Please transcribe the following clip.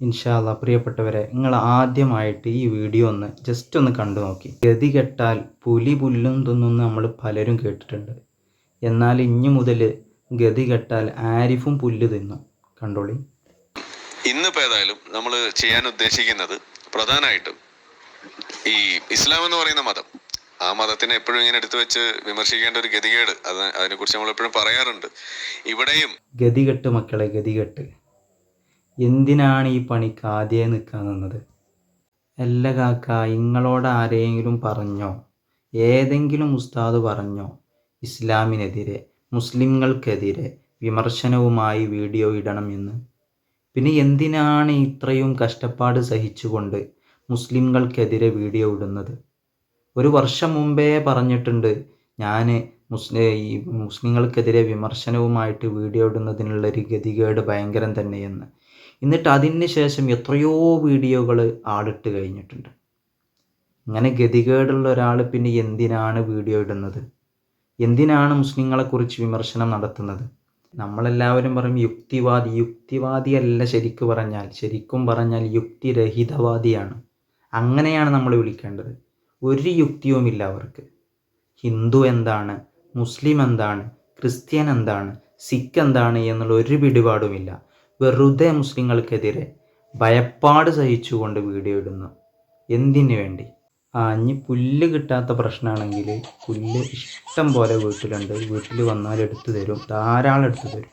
ഇൻഷാല്ല പ്രിയപ്പെട്ടവരെ നിങ്ങൾ ആദ്യമായിട്ട് ഈ വീഡിയോ ഒന്ന് ജസ്റ്റ് ഒന്ന് കണ്ടു നോക്കി. ഗതി കെട്ടാൽ പുലി പുല്ലും തിന്നുന്ന നമ്മൾ പലരും കേട്ടിട്ടുണ്ട്. എന്നാൽ ഇനി മുതൽ ഗതി കെട്ടാൽ ആരിഫും പുല്ല് തിന്നും. കണ്ടോളി. ഇന്നിപ്പോ ഏതായാലും നമ്മൾ ചെയ്യാൻ ഉദ്ദേശിക്കുന്നത് പ്രധാനമായിട്ടും ഈ ഇസ്ലാം എന്ന് പറയുന്ന മതം. ആ മതത്തിനെ എപ്പോഴും ഇങ്ങനെ എടുത്തു വെച്ച് വിമർശിക്കേണ്ട ഒരു ഗതികേട്. അത് അതിനെക്കുറിച്ച് നമ്മൾ എപ്പോഴും പറയാറുണ്ട്. ഇവിടെയും ഗതികെട്ട് മക്കളെ ഗതികെട്ട് എന്തിനാണ് ഈ പണിക്ക് ആദ്യമേ നിൽക്കാൻ നിന്നത്? അല്ല കാക്ക ഇങ്ങളോട് ആരെങ്കിലും പറഞ്ഞോ? ഏതെങ്കിലും ഉസ്താദ് പറഞ്ഞോ? ഇസ്ലാമിനെതിരെ മുസ്ലിങ്ങൾക്കെതിരെ വിമർശനവുമായി വീഡിയോ ഇടണം എന്ന്. പിന്നെ എന്തിനാണ് ഇത്രയും കഷ്ടപ്പാട് സഹിച്ചുകൊണ്ട് മുസ്ലിങ്ങൾക്കെതിരെ വീഡിയോ ഇടുന്നത്? ഒരു വർഷം മുമ്പേ പറഞ്ഞിട്ടുണ്ട് ഞാൻ മുസ്ലി ഈ മുസ്ലിങ്ങൾക്കെതിരെ വിമർശനവുമായിട്ട് വീഡിയോ ഇടുന്നതിനുള്ള ഒരു ഗതികേട് ഭയങ്കരം തന്നെയെന്ന്. എന്നിട്ട് അതിന് ശേഷം എത്രയോ വീഡിയോകൾ ആടിട്ട് കഴിഞ്ഞിട്ടുണ്ട്. ഇങ്ങനെ ഗതികേടുള്ള ഒരാൾ പിന്നെ എന്തിനാണ് വീഡിയോ ഇടുന്നത്? എന്തിനാണ് മുസ്ലിങ്ങളെക്കുറിച്ച് വിമർശനം നടത്തുന്നത്? നമ്മളെല്ലാവരും പറയും യുക്തിവാദി. യുക്തിവാദിയല്ല ശരിക്കു പറഞ്ഞാൽ. ശരിക്കും പറഞ്ഞാൽ യുക്തിരഹിതവാദിയാണ്. അങ്ങനെയാണ് നമ്മൾ വിളിക്കേണ്ടത്. ഒരു യുക്തിയുമില്ല അവർക്ക്. ഹിന്ദു എന്താണ്? മുസ്ലിം എന്താണ്? ക്രിസ്ത്യൻ എന്താണ്? സിഖ് എന്താണ്? എന്നുള്ള ഒരു പിടിപാടുമില്ല. വെറുതെ മുസ്ലിങ്ങൾക്കെതിരെ ഭയപ്പാട് സഹിച്ചുകൊണ്ട് വീഡിയോ ഇടുന്നു. എന്തിനു വേണ്ടി? ആ ഇനി പുല്ല് കിട്ടാത്ത പ്രശ്നമാണെങ്കിൽ പുല്ല് ഇഷ്ടം പോലെ വീട്ടിലുണ്ട്. വീട്ടിൽ വന്നാൽ എടുത്തു തരും. ധാരാളം എടുത്തു തരും.